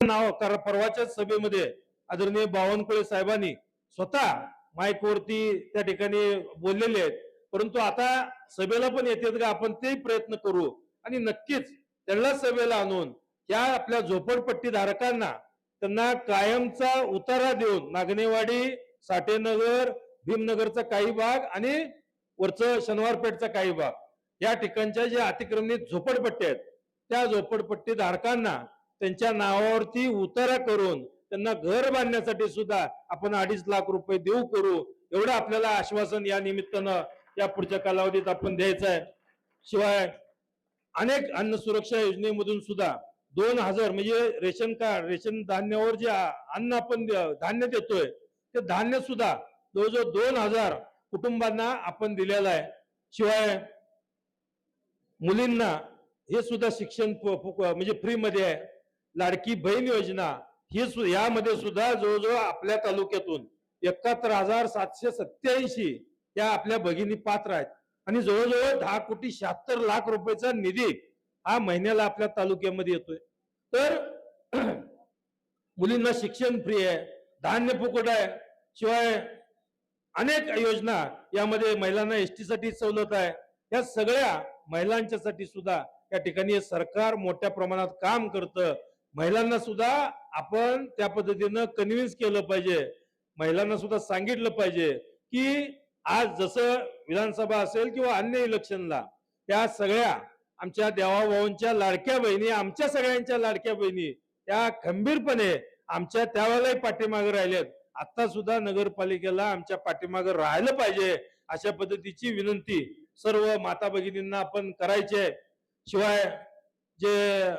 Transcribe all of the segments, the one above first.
नाव कारण परवाच्या सभेमध्ये आदरणीय बावनकुळे साहेबांनी स्वतः माईकवरती त्या ठिकाणी बोललेले आहेत. परंतु आता सभेला पण येतात का? आपण ते प्रयत्न करू. आणि नक्कीच त्यांना सभेला आणून या आपल्या झोपडपट्टी धारकांना त्यांना कायमचा उतारा देऊन नागनेवाडी साठेनगर भीमनगरचा काही भाग आणि वरचं शनिवारपेठचा काही भाग या ठिकाणच्या ज्या अतिक्रमणित झोपडपट्टी आहेत त्या झोपडपट्टी धारकांना त्यांच्या नावावरती उतारा करून त्यांना घर बांधण्यासाठी सुद्धा आपण अडीच लाख रुपये देऊ करू. एवढं आपल्याला आश्वासन या निमित्तानं या पुढच्या कालावधीत आपण द्यायचं आहे. शिवाय अनेक अन्न सुरक्षा योजनेमधून सुद्धा दोन हजार म्हणजे रेशन कार्ड रेशन धान्यावर जे अन्न आपण धान्य देतोय ते धान्य सुद्धा जवळजवळ दोन हजार कुटुंबांना आपण दिलेलं आहे. शिवाय मुलींना हे सुद्धा शिक्षण म्हणजे फ्री मध्ये आहे. लाडकी बहीण योजना ही सु- यामध्ये सुद्धा जवळजवळ आपल्या तालुक्यातून एकाहत्तर हजार सातशे सत्याऐंशी या आपल्या भगिनी पात्र आहेत. आणि जवळजवळ दहा कोटी शहात्तर लाख रुपयाचा निधी हा महिन्याला आपल्या तालुक्यामध्ये येतोय. तर मुलींना शिक्षण फ्री आहे धान्य फुकट आहे शिवाय अनेक योजना यामध्ये महिलांना एसटीसाठी साठी सवलत आहे. या सगळ्या महिलांच्यासाठी सुद्धा या ठिकाणी सरकार मोठ्या प्रमाणात काम करतं. महिलांना सुद्धा आपण त्या पद्धतीनं कन्व्हिन्स केलं पाहिजे. महिलांना सुद्धा सांगितलं पाहिजे की आज जसं विधानसभा असेल किंवा अन्य इलेक्शनला त्या सगळ्या आमच्या देवाभाऊंच्या लाडक्या बहिणी आमच्या सगळ्यांच्या लाडक्या बहिणी त्या खंबीरपणे आमच्या त्यावेळेलाही पाठीमागे राहिल्यात आता सुद्धा नगरपालिकेला आमच्या पाठीमागे राहिलं पाहिजे अशा पद्धतीची विनंती सर्व माता भगिनींना आपण करायची. आहे शिवाय जे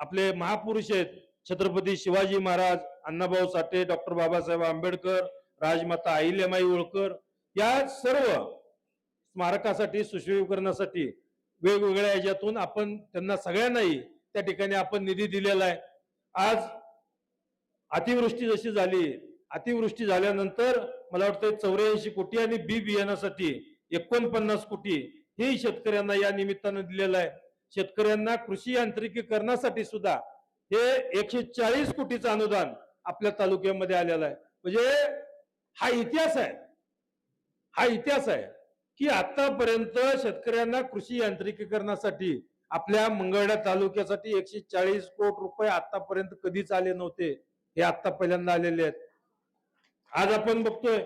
आपले महापुरुष आहेत. छत्रपती शिवाजी महाराज अण्णाभाऊ साठे डॉक्टर बाबासाहेब आंबेडकर राजमाता अहिल्यामाई होळकर या सर्व स्मारकासाठी सुशोभीकरणासाठी वेगवेगळ्या याच्यातून आपण त्यांना सगळ्यांनाही त्या ठिकाणी आपण निधी दिलेला आहे. आज अतिवृष्टी जशी झाली अतिवृष्टी झाल्यानंतर मला वाटतं चौऱ्याऐंशी कोटी आणि बी बियाण्यासाठी एकोणपन्नास कोटी हे शेतकऱ्यांना या निमित्तानं दिलेलं आहे. शेतकऱ्यांना कृषी यांत्रिकीकरणासाठी सुद्धा हे एकशे चाळीस कोटीचं अनुदान आपल्या तालुक्यामध्ये आलेलं आहे. म्हणजे हा इतिहास आहे. हा इतिहास आहे की आतापर्यंत शेतकऱ्यांना कृषी यांत्रिकीकरणासाठी आपल्या मंगळडा तालुक्यासाठी एकशे चाळीस कोटी रुपये आतापर्यंत कधीच आले नव्हते. हे आता पहिल्यांदा आलेले आहेत. आज आपण बघतोय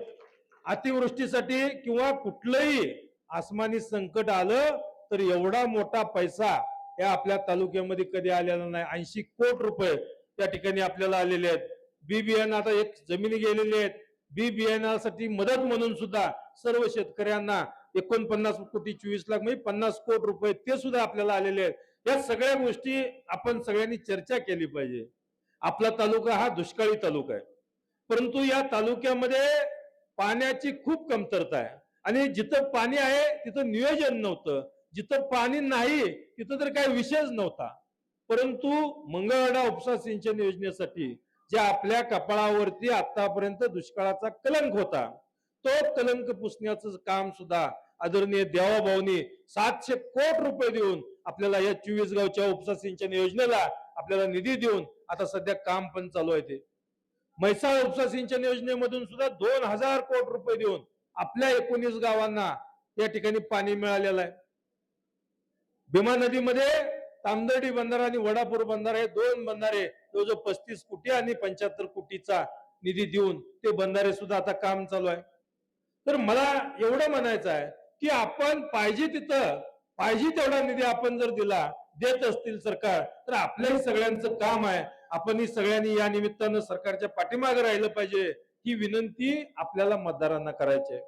अतिवृष्टीसाठी किंवा कुठलंही आसमानी संकट आलं तर एवढा मोठा पैसा या आपल्या तालुक्यामध्ये कधी आलेला नाही. ऐंशी कोट रुपये त्या ठिकाणी आपल्याला आलेले आहेत. बी बियाणं आता एक जमिनी गेलेली आहेत. बी बियाण्यासाठी मदत म्हणून सुद्धा सर्व शेतकऱ्यांना एकोणपन्नास कोटी चोवीस लाख म्हणजे पन्नास कोटी रुपये ते सुद्धा आपल्याला आलेले आहेत. या सगळ्या गोष्टी आपण सगळ्यांनी चर्चा केली पाहिजे. आपला तालुका हा दुष्काळी तालुका आहे. परंतु या तालुक्यामध्ये पाण्याची खूप कमतरता आहे. आणि जिथं पाणी आहे तिथं नियोजन नव्हतं. जिथं पाणी नाही तिथं तर काही विषयच नव्हता. परंतु मंगळवाडा उपसा सिंचन योजनेसाठी जे आपल्या कपाळावरती आतापर्यंत दुष्काळाचा कलंक होता तो कलंक पुसण्याचं काम सुद्धा आदरणीय देवाभाऊनी सातशे कोटी रुपये देऊन आपल्याला या चोवीस गावच्या उपसा सिंचन योजनेला आपल्याला निधी देऊन आता सध्या काम पण चालू आहे ते. म्हैसाळ उपसा सिंचन योजनेमधून सुद्धा दोन हजार कोट रुपये देऊन आपल्या एकोणीस गावांना या ठिकाणी पाणी मिळालेलं आहे. भीमा नदीमध्ये तांदर्डी बंधारा आणि वडापूर बंधारा हे दोन बंधारे जवळजवळ पस्तीस कोटी आणि पंच्याहत्तर कोटीचा निधी देऊन ते बंधारे सुद्धा आता काम चालू आहे. तर मला एवढं म्हणायचं आहे की आपण पाहिजे तिथं पाहिजे तेवढा निधी आपण जर दिला देत असतील सरकार तर आपल्याही सगळ्यांचं काम आहे. आपण ही सगळ्यांनी या निमित्तानं सरकारच्या पाठीमागे राहिलं पाहिजे ही विनंती आपल्याला मतदारांना करायची आहे.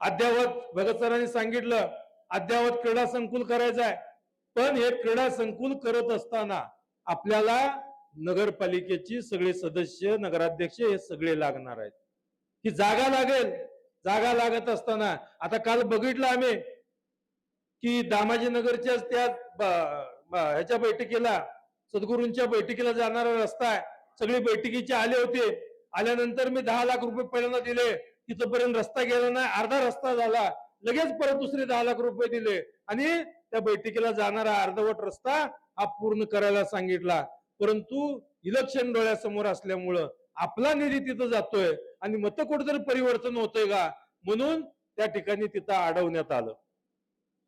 अद्यावत भगत सरांनी सांगितलं अद्यावत क्रीडा संकुल करायचं आहे. पण हे क्रीडा संकुल करत असताना आपल्याला नगरपालिकेची सगळे सदस्य नगराध्यक्ष हे सगळे लागणार आहेत. ही जागा लागेल. जागा लागत असताना आता काल बघितलं आम्ही की दामाजी नगरच्या त्या ह्याच्या बैठकीला सद्गुरूंच्या बैठकीला जाणारा रस्ता आहे. सगळी बैठकीचे आले होते. आल्यानंतर मी दहा लाख रुपये पहिल्यांदा दिले. तिथपर्यंत रस्ता गेला नाही. अर्धा रस्ता झाला. लगेच परत दुसरे दहा लाख रुपये दिले. आणि त्या बैठकीला जाणारा अर्धवट रस्ता हा पूर्ण करायला सांगितला. परंतु इलेक्शन डोळ्यासमोर असल्यामुळं आपला निधी तिथं जातोय आणि मत कुठेतरी परिवर्तन होतंय का? म्हणून त्या ठिकाणी तिथं अडवण्यात आलं.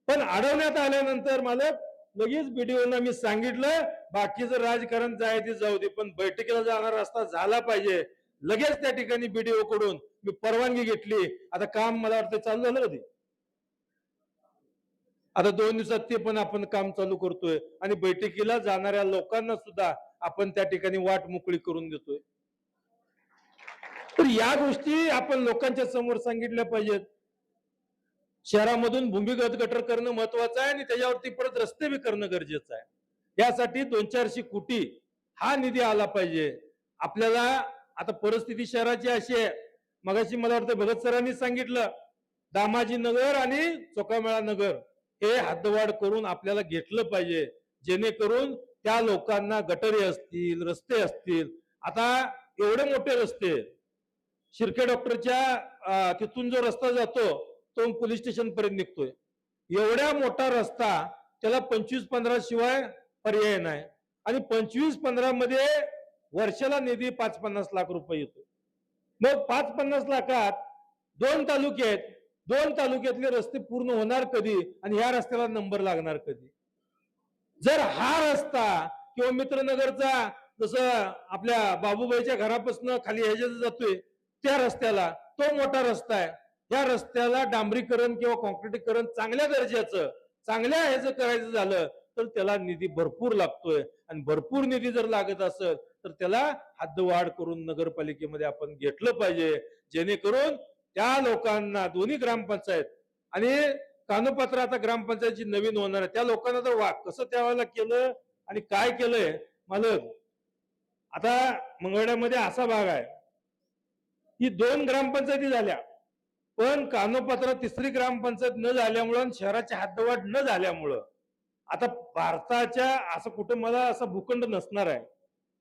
पण अडवण्यात आल्यानंतर मला लगेच बीडीओना मी सांगितलं बाकीचं राजकारण जायचे जाऊ दे पण बैठकीला जाणारा रस्ता झाला पाहिजे. लगेच त्या ठिकाणी बीडीओ कडून मी परवानगी घेतली. आता काम मला वाटतं चालू झालं कधी? आता दोन दिवसात ते पण आपण काम चालू करतोय. आणि बैठकीला जाणाऱ्या लोकांना सुद्धा आपण त्या ठिकाणी वाट मोकळी करून देतोय. तर या गोष्टी आपण लोकांच्या समोर सांगितल्या पाहिजेत. शहरामधून भूमिगत गटर करणं महत्वाचं आहे आणि त्याच्यावरती परत रस्ते बी करणं गरजेचं आहे. यासाठी दोन चारशे कोटी हा निधी आला पाहिजे. आपल्याला आता परिस्थिती शहराची अशी आहे. मगाशी मला वाटतं भगत सरांनी सांगितलं दामाजी नगर आणि चोकामेळा नगर. हे हद्दवाढ करून आपल्याला घेतलं पाहिजे. जेणेकरून त्या लोकांना गटरे असतील रस्ते असतील. आता एवढे मोठे रस्ते. शिर्के डॉक्टरच्या तिथून जो रस्ता जातो तो पोलीस स्टेशन पर्यंत निघतोय. एवढ्या मोठा रस्ता त्याला पंचवीस पंधरा शिवाय पर्याय नाही. आणि पंचवीस पंधरा मध्ये वर्षाला निधी पाच पन्नास लाख रुपये येतो मग पाच पन्नास लाखात दोन तालुके आहेत. दोन तालुक्यातले रस्ते पूर्ण होणार कधी आणि ह्या रस्त्याला नंबर लागणार कधी? जर हा रस्ता किंवा मित्रनगरचा जसं आपल्या बाबूबाईच्या घरापासून खाली ह्याच्यात जातोय त्या रस्त्याला तो मोठा रस्ता आहे या रस्त्याला डांबरीकरण किंवा कॉन्क्रिटीकरण चांगल्या दर्जाचं चांगल्या ह्याचं करायचं झालं तर त्याला निधी भरपूर लागतोय. आणि भरपूर निधी जर लागत असेल तर त्याला हद्दवाढ करून नगरपालिकेमध्ये आपण घेतलं पाहिजे. जेणेकरून त्या लोकांना दोन्ही ग्रामपंचायत आणि कानोपात्र आता ग्रामपंचायतची नवीन होणार आहे त्या लोकांना तर वा कसं त्यावेळेला केलं आणि काय केलंय मालक? आता मंगळण्यामध्ये असा भाग आहे. ही दोन ग्रामपंचायती झाल्या पण कानोपत्र तिसरी ग्रामपंचायत न झाल्यामुळं आणि शहराची हद्दवाढ न झाल्यामुळं आता भारताच्या असं कुठं मला असा भूखंड नसणार आहे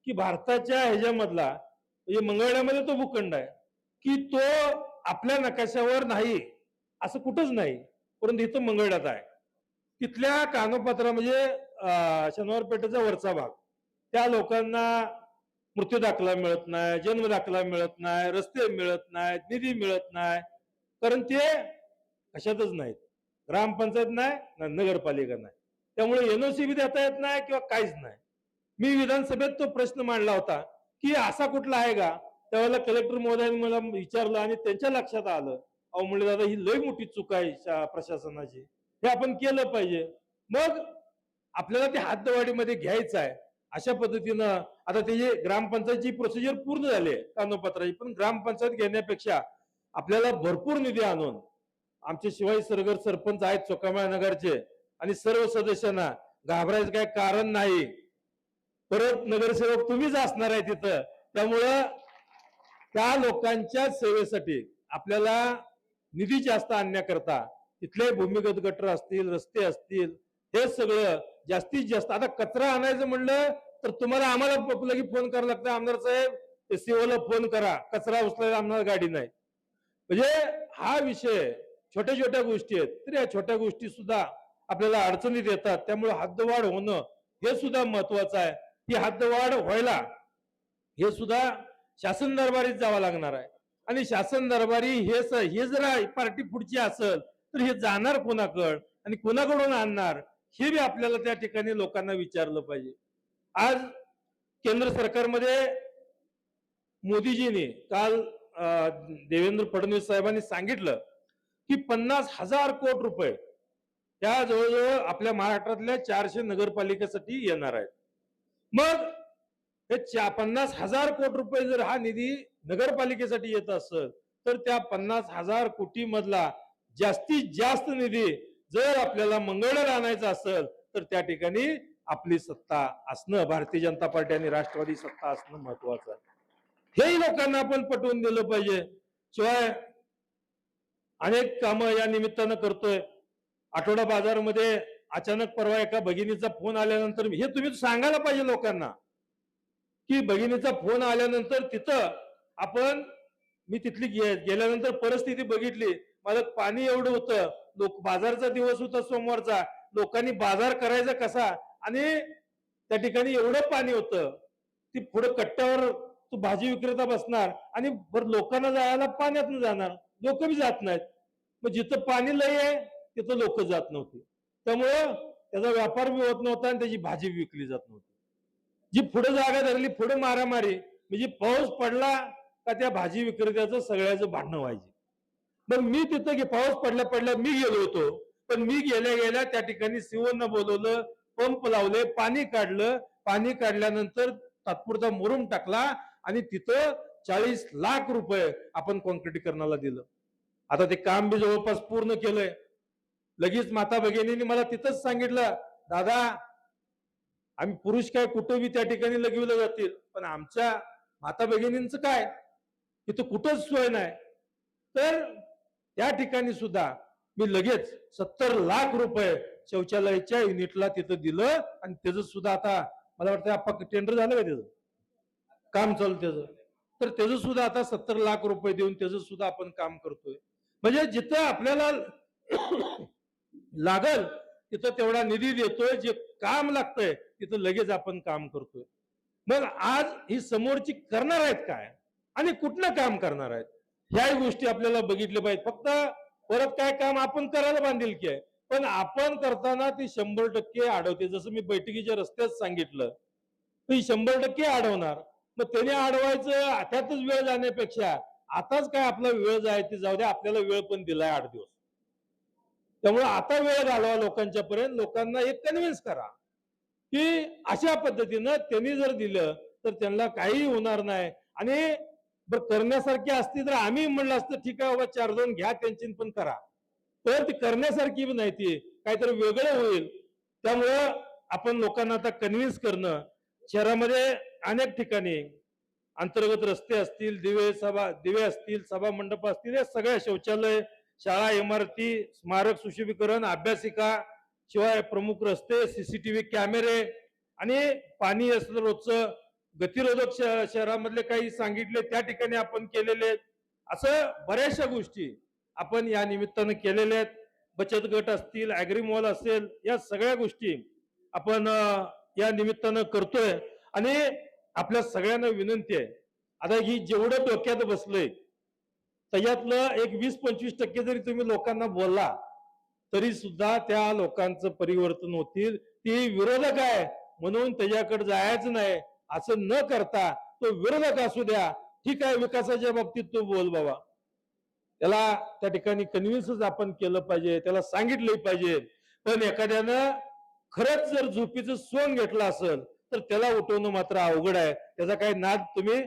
की भारताच्या ह्याच्यामधला म्हणजे मंगळ्यामध्ये तो भूखंड आहे की तो आपल्या नकाशावर नाही असं कुठंच नाही. परंतु इथं मंगळात आहे. तिथल्या कागदपत्र म्हणजे शनिवार पेठेचा वरचा भाग. त्या लोकांना मृत्यू दाखला मिळत नाही जन्म दाखला मिळत नाही रस्ते मिळत नाहीत निधी मिळत नाही. कारण ते कशातच नाहीत. ग्रामपंचायत नाही ना नगरपालिका नाही. त्यामुळे एनओसी बी देता येत नाही किंवा काहीच नाही. मी विधानसभेत तो प्रश्न मांडला होता की असा कुठला आहे का? त्यावेळेला कलेक्टर महोदयांनी मला विचारलं आणि त्यांच्या लक्षात आलं अहो म्हणले दादा ही लय मोठी चूक आहे शा- प्रशासनाची. हे आपण केलं पाहिजे. मग आपल्याला ते हातवाडीमध्ये घ्यायचं आहे. अशा पद्धतीनं आता त्याची ग्रामपंचायतची प्रोसिजर पूर्ण झाली आहे कानोपत्राची पण ग्रामपंचायत घेण्यापेक्षा आपल्याला भरपूर निधी आणून आमचे शिवाजी सरगर सरपंच आहेत चोकामेळा नगरचे आणि सर्व सदस्यांना घाबरायचं काही कारण नाही. परत नगरसेवक तुम्हीच असणार आहे तिथं. त्यामुळं त्या लोकांच्या सेवेसाठी आपल्याला निधी जास्त आणण्याकरता तिथले भूमिगत गटर असतील रस्ते असतील हे सगळं जास्तीत जास्त. आता कचरा आणायचं म्हणलं तर तुम्हाला आम्हाला लगेच फोन करायला लागतं. आमदार साहेब सीओला फोन करा. कचरा उचलायला आम्हाला गाडी नाही. म्हणजे हा विषय छोट्या छोट्या गोष्टी आहेत. तर या छोट्या गोष्टी सुद्धा आपल्याला अडचणीत येतात. त्यामुळे हद्दवाढ होणं हे सुद्धा महत्वाचं आहे. ही हद्दवाढ व्हायला हे सुद्धा शासन दरबारीत जावं लागणार आहे. आणि शासन दरबारी हे हे जर पार्टी पुढची असेल तर हे जाणार कोणाकड आणि कोणाकडून आणणार हे बी आपल्याला त्या ठिकाणी लोकांना विचारलं पाहिजे. आज केंद्र सरकारमध्ये मोदीजीने काल अं, देवेंद्र फडणवीस साहेबांनी सांगितलं की पन्नास हजार कोटी रुपये त्या जवळजवळ आपल्या महाराष्ट्रातल्या चारशे नगरपालिकेसाठी येणार आहेत. मग हे पन्नास हजार कोटी रुपये जर हा निधी नगरपालिकेसाठी येत असेल तर त्या पन्नास हजार कोटी मधला जास्तीत जास्त निधी जर आपल्याला मंगळवार आणायचा असेल तर त्या ठिकाणी आपली सत्ता असणं भारतीय जनता पार्टी आणि राष्ट्रवादी सत्ता असणं महत्वाचं आहे. हेही लोकांना आपण पटवून दिलं पाहिजे. शिवाय अनेक कामं या निमित्तानं करतोय. आठवडा बाजारमध्ये अचानक परवा एका भगिनीचा फोन आल्यानंतर हे तुम्ही सांगायला पाहिजे लोकांना. की बहिणीचा फोन आल्यानंतर तिथं आपण मी तिथली गे- गेल्यानंतर परिस्थिती बघितली. मला पाणी एवढं होतं. लोक बाजारचा दिवस होता सोमवारचा. लोकांनी बाजार करायचा कसा? आणि त्या ठिकाणी एवढं पाणी होतं. ती पुढे कट्ट्यावर तो भाजी विक्रेता बसणार आणि बर लोकांना जायला पाण्यात जाणार. लोक बी जात नाहीत. मग जिथं पाणी लय आहे तिथं लोक जात नव्हती. त्यामुळं त्याचा व्यापार बी होत नव्हता आणि त्याची भाजी विकली जात नव्हती. जी पुढे जागा धरली पुढे मारामारी म्हणजे पाऊस पडला का त्या भाजी विक्रेत्याचं सगळ्याचं भांडणं व्हायचे. मग मी तिथं की पाऊस पडल्या पडल्या मी गेलो होतो पण मी गेल्या गेल्या त्या ठिकाणी सिवन बोलवलं पंप लावले पाणी काढलं पाणी काढल्यानंतर तात्पुरता मुरुम टाकला आणि तिथं चाळीस लाख रुपये आपण कॉन्क्रिटीकरणाला दिलं. आता ते काम बी जवळपास पूर्ण केलंय. लगेच माता भगिनीने मला तिथंच सांगितलं दादा आम्ही पुरुष काय कुठं बी त्या ठिकाणी लगविलं जातील? पण आमच्या माता भगिनींचं काय? इथं कुठंच सोय नाही. तर त्या ठिकाणी सुद्धा मी लगेच सत्तर लाख रुपये शौचालयाच्या युनिटला तिथं दिलं आणि त्याचं सुद्धा आता मला वाटतं आपण टेंडर झालं का त्याचं? काम चालू त्याचं. तर त्याचं सुद्धा आता सत्तर लाख रुपये देऊन त्याचं सुद्धा आपण काम करतोय. म्हणजे जिथं आपल्याला लागल तिथं तेवढा निधी देतोय जे काम लागतंय तिथं लगेच आपण काम करतोय. मग आज ही समोरची करणार आहेत काय? आणि कुठलं काम करणार आहेत? ह्याही गोष्टी आपल्याला बघितल्या पाहिजेत. फक्त परत काय काम आपण करायला बांधील की आहे? पण आपण करताना ती शंभर टक्के अडवते जसं मी बैठकीच्या रस्त्यात सांगितलं ती शंभर टक्के अडवणार मग त्याने अडवायचं त्यातच वेळ जाण्यापेक्षा आताच काय आपला वेळ जायचे जाऊ द्या आपल्याला वेळ पण दिलाय आठ दिवस. त्यामुळे आता वेळ घालवा लोकांच्या पर्यंत लोकांना एक कन्व्हिन्स करा की अशा पद्धतीनं त्यांनी जर दिलं तर त्यांना काहीही होणार नाही. आणि करण्यासारखी असती तर आम्ही म्हणलं असतं ठीक आहे बाबा चार दोन घ्या त्यांची पण करा. तर ती करण्यासारखी नाही ती. काहीतरी वेगळं होईल. त्यामुळं आपण लोकांना आता कन्व्हिन्स करणं शहरामध्ये अनेक ठिकाणी अंतर्गत रस्ते असतील दिवे सभा दिवे असतील सभा मंडप असतील या सगळ्या शौचालय शाळा इमारती स्मारक सुशोभीकरण अभ्यासिका शिवाय प्रमुख रस्ते सीसीटीव्ही कॅमेरे आणि पाणी असलं रोजचं गतिरोधक श- शहरामधले काही सांगितले त्या ठिकाणी आपण केलेले आहेत. असं बऱ्याचशा गोष्टी आपण या निमित्तानं केलेल्या आहेत. बचत गट असतील ऍग्री मॉल असेल या सगळ्या गोष्टी आपण या निमित्तानं करतोय. आणि आपल्या सगळ्यांना विनंती आहे. आता ही जेवढं डोक्यात बसलंय त्याच्यातलं एक वीस पंचवीस टक्के जरी तुम्ही लोकांना बोलला तरी सुद्धा त्या लोकांचं परिवर्तन होतील. ती विरोधक आहे म्हणून त्याच्याकडे जायचं नाही. असं न करता तो विरोधक असू द्या. ठीक आहे विकासाच्या बाबतीत तो बोल बाबा. त्याला त्या ठिकाणी कन्व्हिन्सच आपण केलं पाहिजे त्याला सांगितलं पाहिजे. पण एखाद्यानं खरंच जर झोपीचं सोंग घेतलं असेल तर त्याला उठवणं मात्र अवघड आहे. त्याचा काही नाद तुम्ही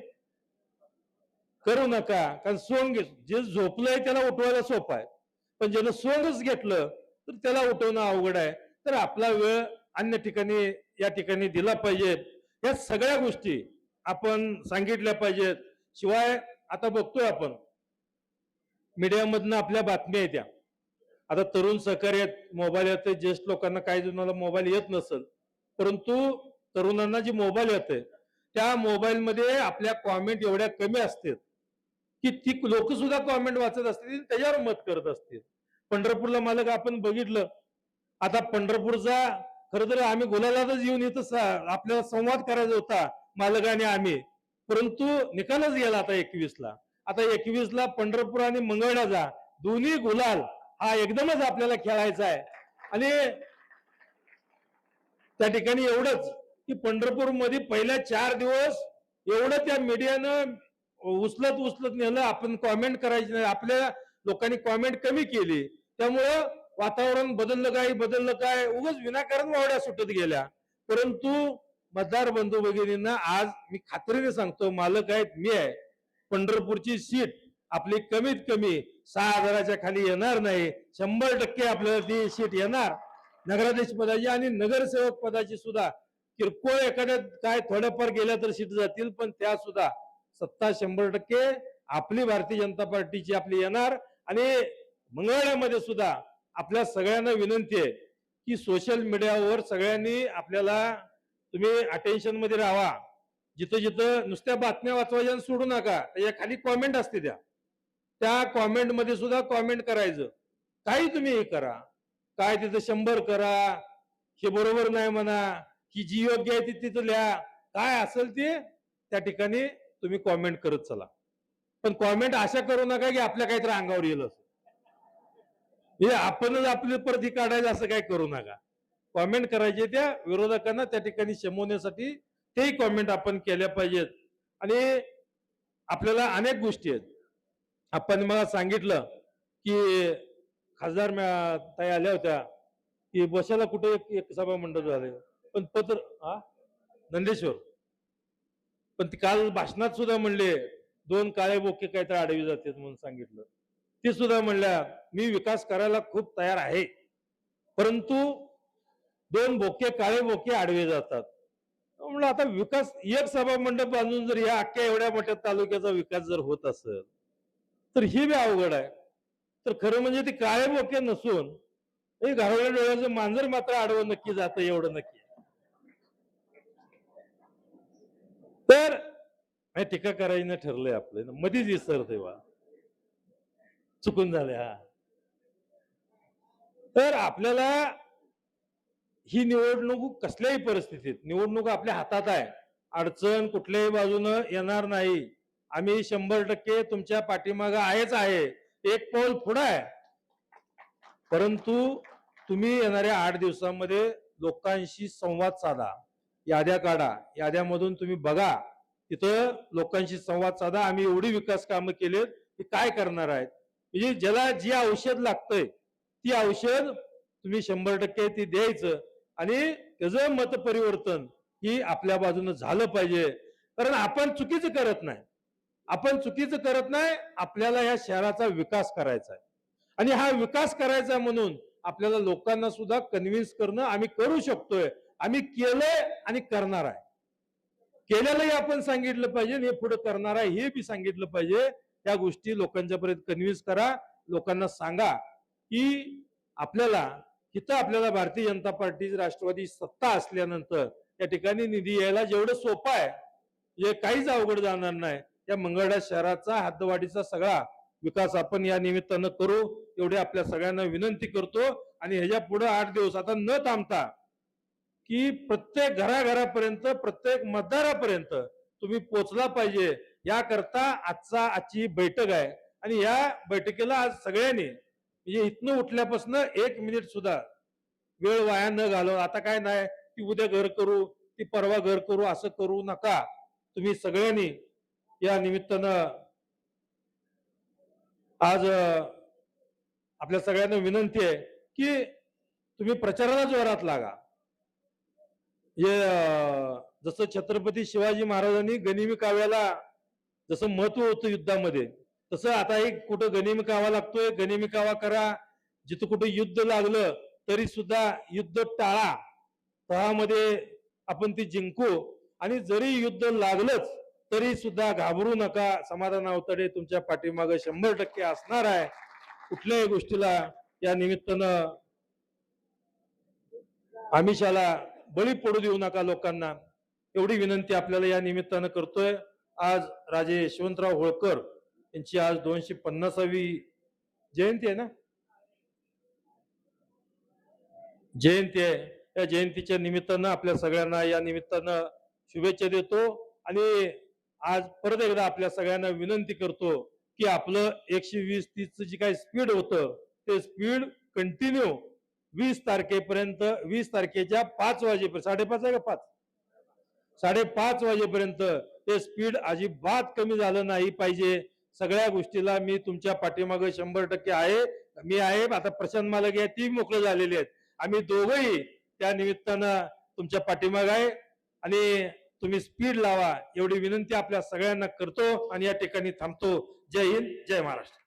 करू नका. कारण सोंग जे झोपलंय त्याला उठवायला सोपं आहे. पण ज्यानं सोंगच घेतलं तर त्याला उठवणं अवघड आहे. तर आपला वेळ अन्य ठिकाणी या ठिकाणी दिला पाहिजे. या सगळ्या गोष्टी आपण सांगितल्या पाहिजेत. शिवाय आता बघतोय आपण. मीडियामधनं आपल्या बातम्या येत्या आता तरुण सहकारी मोबाईल येते ज्येष्ठ लोकांना काही जणांना मोबाईल येत नसेल. परंतु तरुणांना जे मोबाईल येते त्या मोबाईलमध्ये आपल्या कॉमेंट एवढ्या कमी असतात. की ती लोक सुद्धा कॉमेंट वाचत असतील त्याच्यावर मत करत असतील. पंढरपूरला मालक आपण बघितलं. आता पंढरपूरचा खर तर आम्ही गुलालातच येऊन येत आपल्याला संवाद करायचा होता मालक आणि आम्ही. परंतु निकालच गेला आता एकवीसला. आता एकवीसला पंढरपूर आणि मंगळाचा दोन्ही गुलाल हा एकदमच आपल्याला खेळायचा आहे. आणि त्या ठिकाणी एवढंच की पंढरपूरमध्ये पहिल्या चार दिवस एवढं त्या मीडियानं उचलत उचलत नेलं आपण कॉमेंट करायची नाही. आपल्या लोकांनी कॉमेंट कमी केली. त्यामुळं वातावरण बदललं काय बदललं काय? उगच विनाकारण वावड्या सुटत गेल्या. परंतु मतदार बंधू भगिनींना आज मी खात्रीने सांगतो मालक आहेत मी आहे. पंढरपूरची सीट आपली कमीत कमी सहा हजाराच्या खाली येणार नाही. शंभर टक्के आपल्याला ती सीट येणार. नगराध्यक्ष पदाची आणि नगरसेवक पदाची सुद्धा किरकोळ एखाद्या काय थोड्याफार गेल्या तर सीट जातील पण त्या सुद्धा सत्ता शंभर टक्के आपली भारतीय जनता पार्टीची आपली येणार. आणि मंगळवाड्यामध्ये सुद्धा आपल्या सगळ्यांना विनंती आहे की सोशल मीडियावर सगळ्यांनी आपल्याला तुम्ही अटेन्शनमध्ये राहा. जिथं जिथं नुसत्या बातम्या वाचवायच्या आणि सोडू नका त्याच्याखाली कॉमेंट असते त्या. त्या कॉमेंटमध्ये सुद्धा कॉमेंट करायचं. काही तुम्ही हे करा. काय तिथं शंभर करा. हे बरोबर नाही म्हणा. की जी योग्य आहे ती तिथं लिहा. काय असेल ते त्या ठिकाणी तुम्ही कॉमेंट करत चला. पण कॉमेंट अशा करू नका की आपल्या काहीतरी अंगावर येईल असं. हे आपणच आपली परत ही काढायला असं काही करू नका. कॉमेंट करायचे त्या विरोधकांना त्या ठिकाणी शमवण्यासाठी तेही कॉमेंट आपण केल्या पाहिजेत. आणि आपल्याला अनेक गोष्टी आहेत. आपण मला सांगितलं की खासदार ताई आल्या होत्या की बसायला कुठे एक सभा मंडळ झाले. पण पत्र हा? नंदेश्वर. पण ते काल भाषणात सुद्धा म्हणले दोन काळे बोके काहीतरी आडवी जातात म्हणून सांगितलं. ते सुद्धा म्हणल्या मी विकास करायला खूप तयार आहे परंतु दोन बोके काळे बोके आडवे जातात. म्हणलं आता विकास एक सभा मंडप बांधून जर या अख्ख्या एवढ्या मोठ्या तालुक्याचा विकास जर होत असेल तर ही बी अवघड आहे. तर खरं म्हणजे ते काळे बोके नसून हे घालवल्या डोळ्याचं मांजर मात्र आडवं नक्की जातं एवढं नक्की तर नाही टीका करायचं ठरलंय आपलं. मध्येच विसर तेव्हा. चुकून झाले हा. तर आपल्याला ही निवडणूक कसल्याही परिस्थितीत निवडणूक आपल्या हातात आहे. अडचण कुठल्याही बाजूनं येणार नाही. आम्ही शंभर टक्के तुमच्या पाठीमागं आहेच आहे. एक पाऊल पुढं आहे. परंतु तुम्ही येणाऱ्या आठ दिवसामध्ये लोकांशी संवाद साधा. याद्या काढा. याद्यामधून तुम्ही बघा. तिथं लोकांशी संवाद साधा. आम्ही एवढी विकास कामं केलेत की काय करणार आहेत? म्हणजे ज्याला जी औषध लागतंय ती औषध तुम्ही शंभर टक्के ती द्यायचं. आणि त्याचं मत परिवर्तन ही आपल्या बाजूनं झालं पाहिजे. कारण आपण चुकीचं करत नाही. आपण चुकीचं करत नाही आपल्याला या शहराचा विकास करायचा आहे. आणि हा विकास करायचा म्हणून आपल्याला लोकांना सुद्धा कन्व्हिन्स करणं आम्ही करू शकतोय. आम्ही केलंय आणि करणार आहे. केलेलंही आपण सांगितलं पाहिजे हे पुढे करणार आहे हे बी सांगितलं पाहिजे. त्या गोष्टी लोकांच्या पर्यंत कन्व्हिन्स करा लोकांना सांगा की आपल्याला इथं आपल्याला भारतीय जनता पार्टी राष्ट्रवादी सत्ता असल्यानंतर त्या ठिकाणी निधी यायला जेवढं सोपं आहे जे काहीच अवघड जाणार नाही या मंगळडा शहराचा हद्दवाढीचा सगळा विकास आपण या निमित्तानं करू एवढी आपल्या सगळ्यांना विनंती करतो. आणि ह्याच्या पुढे आठ दिवस आता न थांबता की प्रत्येक घराघरापर्यंत प्रत्येक मतदारापर्यंत तुम्ही पोचला पाहिजे. याकरता आजचा आजची बैठक आहे. आणि या बैठकीला आज सगळ्यांनी म्हणजे इथनं उठल्यापासून एक मिनिट सुद्धा वेळ वाया न घालव. आता काय नाही की उद्या घर करू ती परवा घर करू असं करू नका. तुम्ही सगळ्यांनी या निमित्तानं आज आपल्या सगळ्यांना विनंती आहे की तुम्ही प्रचाराला जोरात लागा. हे जसं छत्रपती शिवाजी महाराजांनी गनिमी काव्याला जसं महत्त्व होतं युद्धामध्ये तसं आता एक कुठं गनिमी कावा लागतोय गनिमी कावा करा. जिथं कुठं युद्ध लागलं तरी सुद्धा युद्ध टाळा. तहामध्ये आपण ती जिंकू. आणि जरी युद्ध लागलंच तरी सुद्धा घाबरू नका. समाधान अवतडे तुमच्या पाठीमागे शंभर टक्के असणार आहे. कुठल्याही गोष्टीला या निमित्तानं आमिषाला बळी पडू देऊ नका लोकांना. एवढी विनंती आपल्याला या निमित्तानं करतोय. आज राजे यशवंतराव होळकर यांची आज दोनशे पन्नासावी जयंती आहे ना? जयंती आहे. या जयंतीच्या निमित्तानं आपल्या सगळ्यांना या निमित्तानं शुभेच्छा देतो आणि आज परत एकदा आपल्या सगळ्यांना विनंती करतो की आपलं एकशे वीस तीसचं जे काही स्पीड होतं ते स्पीड कंटिन्यू वीस तारखेपर्यंत वीस तारखेच्या पाच वाजेपर्यंत साडेपाच आहे का पाच? साडेपाच वाजेपर्यंत ते स्पीड अजिबात कमी झालं नाही पाहिजे. सगळ्या गोष्टीला मी तुमच्या पाठीमागे शंभर टक्के आहे. मी आहे आता प्रशांत मालक आहे ती मोकळे झालेली आहेत. आम्ही दोघंही त्या निमित्तानं तुमच्या पाठीमाग आहे. आणि तुम्ही स्पीड लावा एवढी विनंती आपल्या सगळ्यांना करतो आणि या ठिकाणी थांबतो. जय हिंद जय महाराष्ट्र.